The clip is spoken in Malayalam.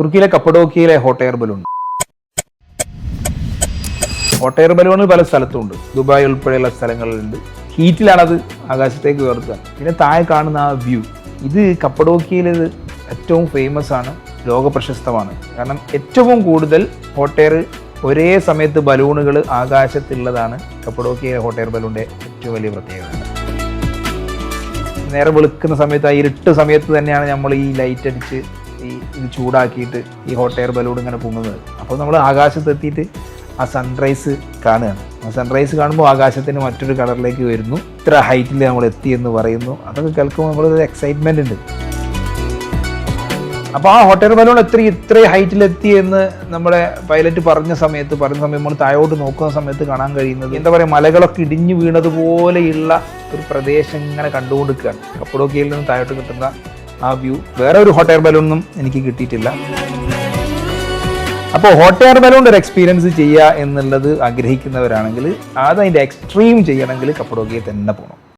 തുർക്കിയിലെ കപ്പഡോക്കിയിലെ hot air balloon. Hot air ബലൂണിൽ പല സ്ഥലത്തുണ്ട് ദുബായ് ഉൾപ്പെടെയുള്ള സ്ഥലങ്ങളിലുണ്ട്. ഹീറ്റിലാണത് ആകാശത്തേക്ക് ഉയർത്തുക. പിന്നെ താഴെ കാണുന്ന ആ വ്യൂ ഇത് കപ്പഡോക്കിയിൽ ഏറ്റവും ഫേമസ് ആണ് ലോക പ്രശസ്തമാണ് കാരണം ഏറ്റവും കൂടുതൽ ഹോട്ട് എയർ ഒരേ സമയത്ത് ബലൂണുകൾ ആകാശത്തുള്ളതാണ് കപ്പഡോക്കിയ ഹോട്ട് എയർ ബലൂണിന്റെ ഏറ്റവും വലിയ പ്രത്യേകത. നേരെ വെളുക്കുന്ന സമയത്ത് ആ ഇരുട്ട് സമയത്ത് തന്നെയാണ് നമ്മൾ ഈ ലൈറ്റ് അടിച്ച് ഈ ഇത് ചൂടാക്കിയിട്ട് ഈ ഹോട്ട് എയർ ബലൂൺ ഇങ്ങനെ പൊങ്ങുന്നത്. അപ്പോൾ നമ്മൾ ആകാശത്ത് എത്തിയിട്ട് ആ സൺറൈസ് കാണുകയാണ്. ആ സൺറൈസ് കാണുമ്പോൾ ആകാശത്തിന് മറ്റൊരു കളറിലേക്ക് വരുന്നു. ഇത്ര ഹൈറ്റിൽ നമ്മൾ എത്തി എന്ന് പറയുന്നു. അതൊക്കെ കേൾക്കുമ്പോൾ നമ്മളൊരു എക്സൈറ്റ്മെന്റ് ഉണ്ട്. അപ്പോൾ ആ ഹോട്ട് എയർ ബലൂൺ എത്ര ഇത്ര ഹൈറ്റിലെത്തി എന്ന് നമ്മുടെ പൈലറ്റ് പറഞ്ഞ സമയത്ത് പറഞ്ഞ സമയം നമ്മൾ താഴോട്ട് നോക്കുന്ന സമയത്ത് കാണാൻ കഴിയുന്നത് എന്താ പറയുക മലകളൊക്കെ ഇടിഞ്ഞു വീണതുപോലെയുള്ള ഒരു പ്രദേശം ഇങ്ങനെ കണ്ടുകൊടുക്കുകയാണ് കപ്പടോക്കിയിൽ നിന്ന് താഴോട്ട് കിട്ടുന്ന ആ വ്യൂ. വേറെ ഒരു ഹോട്ട് എയർ ബലൂണൊന്നും എനിക്ക് കിട്ടിയിട്ടില്ല. അപ്പോൾ ഹോട്ട് എയർ ബലൂണിന്റെ ഒരു എക്സ്പീരിയൻസ് ചെയ്യുക എന്നുള്ളത് ആഗ്രഹിക്കുന്നവരാണെങ്കിൽ അത് അതിന്റെ എക്സ്ട്രീം ചെയ്യണമെങ്കിൽ കപ്പടോക്കിയെ തന്നെ പോകണം